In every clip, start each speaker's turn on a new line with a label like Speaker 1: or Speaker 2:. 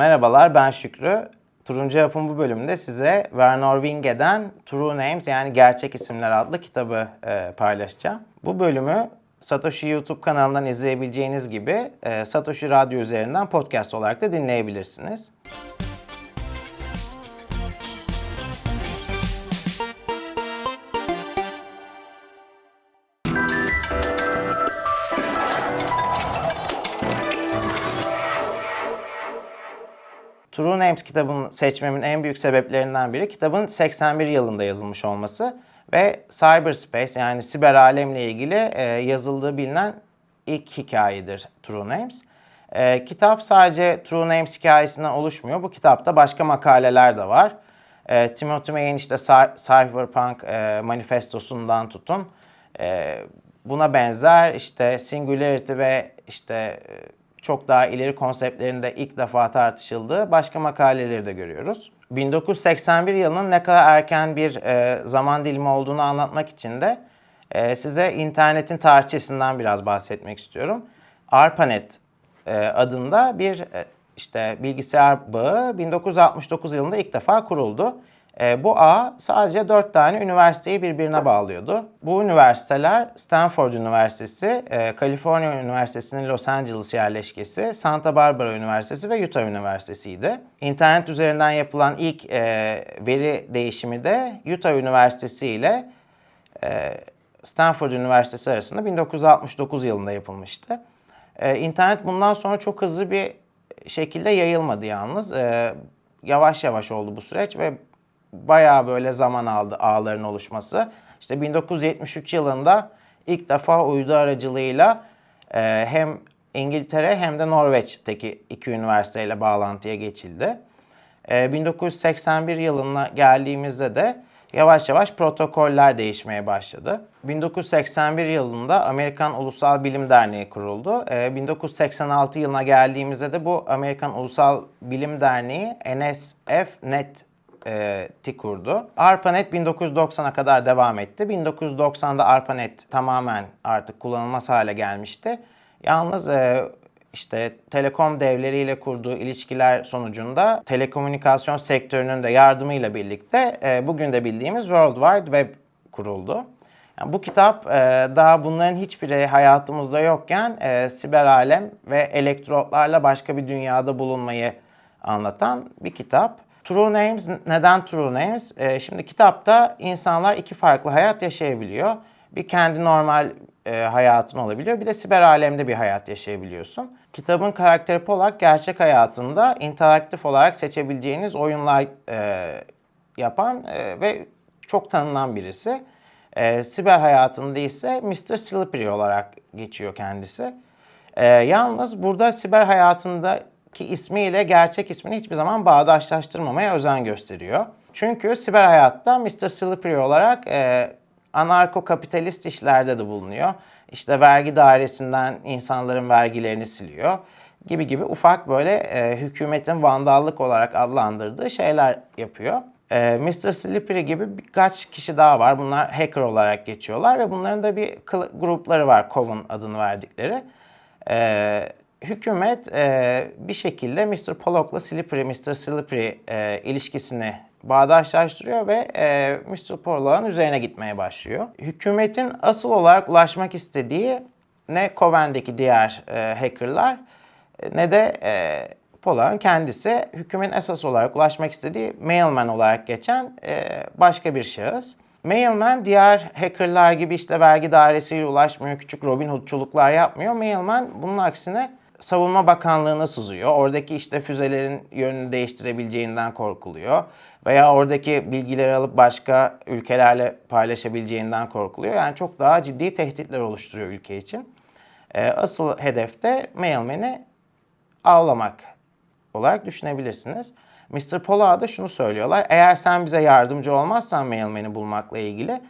Speaker 1: Merhabalar ben Şükrü. Turuncu Yapım bu bölümünde size Werner Winge'den True Names yani Gerçek İsimler adlı kitabı e, paylaşacağım. Bu bölümü Satoshi YouTube kanalından izleyebileceğiniz gibi e, Satoshi Radyo üzerinden podcast olarak da dinleyebilirsiniz. True Names kitabını seçmemin en büyük sebeplerinden biri kitabın 81 yılında yazılmış olması ve cyberspace yani siber alemle ilgili e, yazıldığı bilinen ilk hikayedir True Names. E, kitap sadece True Names hikayesinden oluşmuyor. Bu kitapta başka makaleler de var. E, Timothy May'in işte Cy- Cyberpunk e, manifestosundan tutun. E, buna benzer işte Singularity ve işte e, çok daha ileri konseptlerinde ilk defa tartışıldığı başka makaleleri de görüyoruz. 1981 yılının ne kadar erken bir e, zaman dilimi olduğunu anlatmak için de e, size internetin tarihçesinden biraz bahsetmek istiyorum. ARPANET e, adında bir e, işte bilgisayar bağı 1969 yılında ilk defa kuruldu. E, bu ağ sadece 4 tane üniversiteyi birbirine bağlıyordu. Bu üniversiteler Stanford Üniversitesi, e, Kaliforniya Üniversitesi'nin Los Angeles yerleşkesi, Santa Barbara Üniversitesi ve Utah Üniversitesi'ydi. İnternet üzerinden yapılan ilk e, veri değişimi de Utah Üniversitesi ile e, Stanford Üniversitesi arasında 1969 yılında yapılmıştı. E, İnternet bundan sonra çok hızlı bir şekilde yayılmadı yalnız. E, yavaş yavaş oldu bu süreç ve bayağı böyle zaman aldı ağların oluşması. İşte 1973 yılında ilk defa uydu aracılığıyla e, hem İngiltere hem de Norveç'teki iki üniversiteyle bağlantıya geçildi. E, 1981 yılına geldiğimizde de yavaş yavaş protokoller değişmeye başladı. 1981 yılında Amerikan Ulusal Bilim Derneği kuruldu. E, 1986 yılına geldiğimizde de bu Amerikan Ulusal Bilim Derneği NSF-NET e, kurdu. ARPANET 1990'a kadar devam etti. 1990'da ARPANET tamamen artık kullanılmaz hale gelmişti. Yalnız e, işte telekom devleriyle kurduğu ilişkiler sonucunda telekomünikasyon sektörünün de yardımıyla birlikte e, bugün de bildiğimiz World Wide Web kuruldu. Yani bu kitap e, daha bunların hiçbiri hayatımızda yokken e, siber alem ve elektrotlarla başka bir dünyada bulunmayı anlatan bir kitap. True Names, neden True Names? Ee, şimdi kitapta insanlar iki farklı hayat yaşayabiliyor. Bir kendi normal e, hayatın olabiliyor, bir de siber alemde bir hayat yaşayabiliyorsun. Kitabın karakteri Polak gerçek hayatında interaktif olarak seçebileceğiniz oyunlar e, yapan e, ve çok tanınan birisi. E, siber hayatında ise Mr. Slippery olarak geçiyor kendisi. E, yalnız burada siber hayatında ki ismiyle gerçek ismini hiçbir zaman bağdaşlaştırmamaya özen gösteriyor. Çünkü siber hayatta Mr. Slippery olarak e, anarko-kapitalist işlerde de bulunuyor. İşte vergi dairesinden insanların vergilerini siliyor gibi gibi ufak böyle e, hükümetin vandallık olarak adlandırdığı şeyler yapıyor. E, Mr. Slippery gibi birkaç kişi daha var. Bunlar hacker olarak geçiyorlar ve bunların da bir grupları var. Coven adını verdikleri. E, hükümet e, bir şekilde Mr. Pollock'la Slippery, Mr. Slippery e, ilişkisini bağdaşlaştırıyor ve e, Mr. Pollock'un üzerine gitmeye başlıyor. Hükümetin asıl olarak ulaşmak istediği ne Coven'deki diğer e, hackerlar e, ne de e, Pollock'un kendisi hükümetin esas olarak ulaşmak istediği mailman olarak geçen e, başka bir şahıs. Mailman diğer hackerlar gibi işte vergi dairesiyle ulaşmıyor, küçük Robin Hood'çuluklar yapmıyor. Mailman bunun aksine Savunma Bakanlığı'na sızıyor. Oradaki işte füzelerin yönünü değiştirebileceğinden korkuluyor. Veya oradaki bilgileri alıp başka ülkelerle paylaşabileceğinden korkuluyor. Yani çok daha ciddi tehditler oluşturuyor ülke için. Ee, asıl hedef de mailman'i avlamak olarak düşünebilirsiniz. Mr. Pollard'a şunu söylüyorlar. Eğer sen bize yardımcı olmazsan mailman'i bulmakla ilgili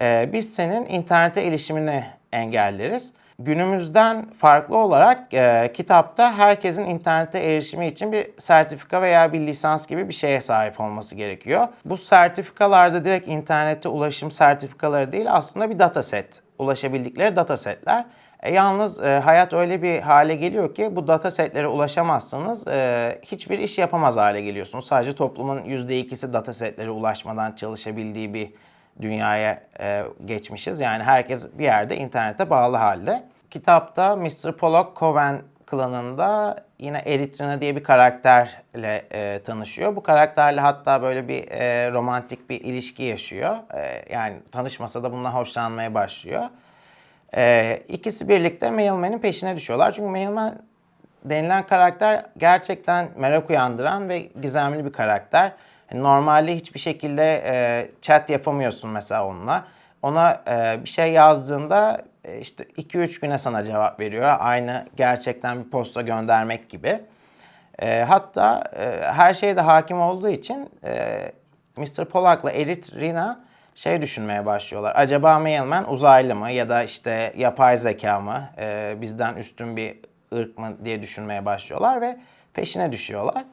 Speaker 1: e, biz senin internete erişimini engelleriz. Günümüzden farklı olarak e, kitapta herkesin internete erişimi için bir sertifika veya bir lisans gibi bir şeye sahip olması gerekiyor. Bu sertifikalarda direkt internete ulaşım sertifikaları değil aslında bir dataset. Ulaşabildikleri datasetler. E, yalnız e, hayat öyle bir hale geliyor ki bu data setlere ulaşamazsanız e, hiçbir iş yapamaz hale geliyorsunuz. Sadece toplumun %2'si data setlere ulaşmadan çalışabildiği bir dünyaya e, geçmişiz. Yani herkes bir yerde internete bağlı halde. Kitapta Mr. Pollock Coven klanında yine Eritrina diye bir karakterle e, tanışıyor. Bu karakterle hatta böyle bir e, romantik bir ilişki yaşıyor. E, yani tanışmasa da bundan hoşlanmaya başlıyor. E, ikisi birlikte Mailman'in peşine düşüyorlar. Çünkü Mailman denilen karakter gerçekten merak uyandıran ve gizemli bir karakter. Normalde hiçbir şekilde e, chat yapamıyorsun mesela onunla. Ona e, bir şey yazdığında e, işte 2-3 güne sana cevap veriyor. Aynı gerçekten bir posta göndermek gibi. E, hatta e, her şeye de hakim olduğu için e, Mr. Polak'la Erit Rina şey düşünmeye başlıyorlar. Acaba Mailman uzaylı mı ya da işte yapay zeka mı, e, bizden üstün bir ırk mı diye düşünmeye başlıyorlar ve peşine düşüyorlar.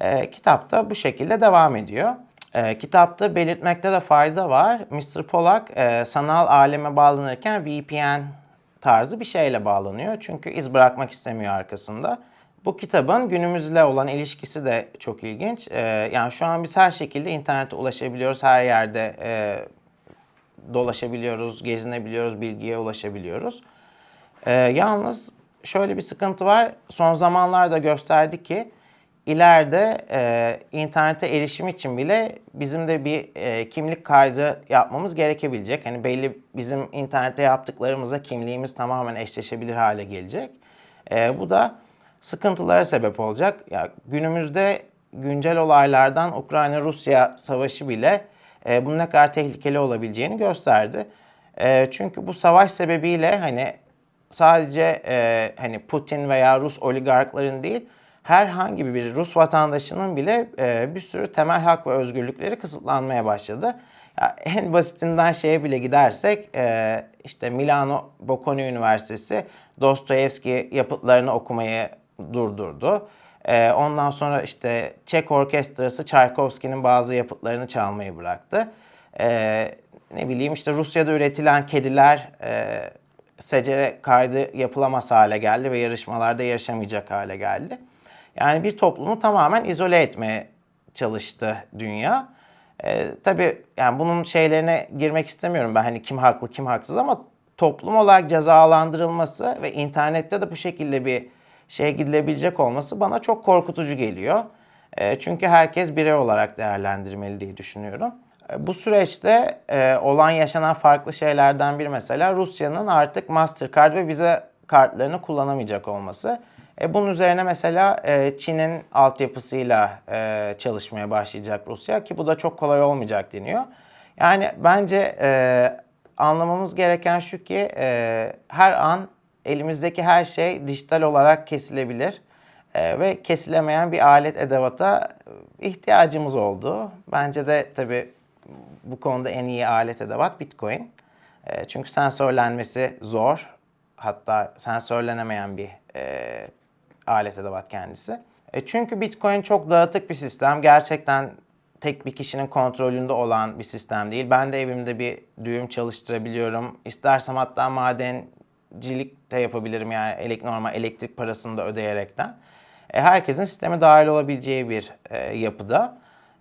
Speaker 1: E, kitapta bu şekilde devam ediyor. E, kitapta belirtmekte de fayda var. Mr. Polak e, sanal aleme bağlanırken VPN tarzı bir şeyle bağlanıyor. Çünkü iz bırakmak istemiyor arkasında. Bu kitabın günümüzle olan ilişkisi de çok ilginç. E, yani şu an biz her şekilde internete ulaşabiliyoruz. Her yerde e, dolaşabiliyoruz, gezinebiliyoruz, bilgiye ulaşabiliyoruz. E, yalnız şöyle bir sıkıntı var. Son zamanlarda gösterdi ki ileride e, internete erişim için bile bizim de bir e, kimlik kaydı yapmamız gerekebilecek. Hani belli bizim internette yaptıklarımızla kimliğimiz tamamen eşleşebilir hale gelecek. E, bu da sıkıntılara sebep olacak. Ya günümüzde güncel olaylardan Ukrayna-Rusya savaşı bile e, bunun ne kadar tehlikeli olabileceğini gösterdi. E, çünkü bu savaş sebebiyle hani sadece e, hani Putin veya Rus oligarkların değil herhangi bir Rus vatandaşının bile e, bir sürü temel hak ve özgürlükleri kısıtlanmaya başladı. Ya en basitinden şeye bile gidersek e, işte Milano Bocconi Üniversitesi Dostoyevski yapıtlarını okumayı durdurdu. E, ondan sonra işte Çek Orkestrası Tchaikovsky'nin bazı yapıtlarını çalmayı bıraktı. Ne bileyim işte Rusya'da üretilen kediler e, secere kaydı yapılamaz hale geldi ve yarışmalarda yarışamayacak hale geldi. Yani bir toplumu tamamen izole etmeye çalıştı dünya. Ee, tabii yani bunun şeylerine girmek istemiyorum ben hani kim haklı kim haksız ama toplum olarak cezalandırılması ve internette de bu şekilde bir şeye gidilebilecek olması bana çok korkutucu geliyor. E, çünkü herkes birey olarak değerlendirmeli diye düşünüyorum. E, bu süreçte e, olan yaşanan farklı şeylerden bir mesela Rusya'nın artık Mastercard ve Visa kartlarını kullanamayacak olması. E, bunun üzerine mesela e, Çin'in altyapısıyla e, çalışmaya başlayacak Rusya ki bu da çok kolay olmayacak deniyor. Yani bence e, anlamamız gereken şu ki e, her an elimizdeki her şey dijital olarak kesilebilir e, ve kesilemeyen bir alet edevata ihtiyacımız oldu. Bence de tabii bu konuda en iyi alet edevat Bitcoin. E, çünkü sensörlenmesi zor. Hatta sensörlenemeyen bir e, alet edevat kendisi. E çünkü Bitcoin çok dağıtık bir sistem. Gerçekten tek bir kişinin kontrolünde olan bir sistem değil. Ben de evimde bir düğüm çalıştırabiliyorum. İstersem hatta madencilik de yapabilirim yani elektrik, normal elektrik parasını da ödeyerekten. E, herkesin sisteme dahil olabileceği bir e, yapıda.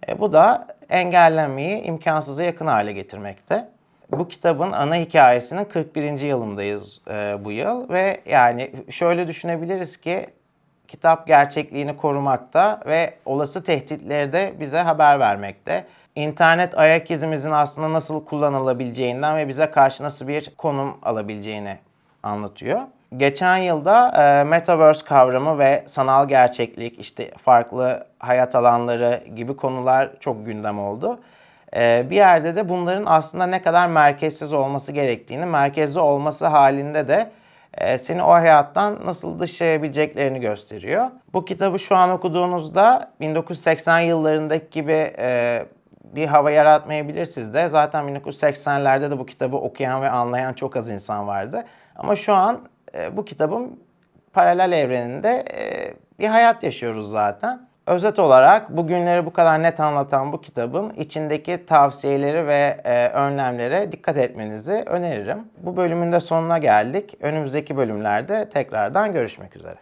Speaker 1: E, bu da engellenmeyi imkansıza yakın hale getirmekte. Bu kitabın ana hikayesinin 41. yılındayız e, bu yıl ve yani şöyle düşünebiliriz ki kitap gerçekliğini korumakta ve olası tehditleri de bize haber vermekte. İnternet ayak izimizin aslında nasıl kullanılabileceğinden ve bize karşı nasıl bir konum alabileceğini anlatıyor. Geçen yılda e, Metaverse kavramı ve sanal gerçeklik, işte farklı hayat alanları gibi konular çok gündem oldu. E, bir yerde de bunların aslında ne kadar merkezsiz olması gerektiğini, merkezli olması halinde de seni o hayattan nasıl dışlayabileceklerini gösteriyor. Bu kitabı şu an okuduğunuzda 1980 yıllarındaki gibi e, bir hava yaratmayabilir sizde. Zaten 1980'lerde de bu kitabı okuyan ve anlayan çok az insan vardı. Ama şu an e, bu kitabın paralel evreninde bir hayat yaşıyoruz zaten. Özet olarak bugünleri bu kadar net anlatan bu kitabın içindeki tavsiyeleri ve e, önlemlere dikkat etmenizi öneririm. Bu bölümün de sonuna geldik. Önümüzdeki bölümlerde tekrardan görüşmek üzere.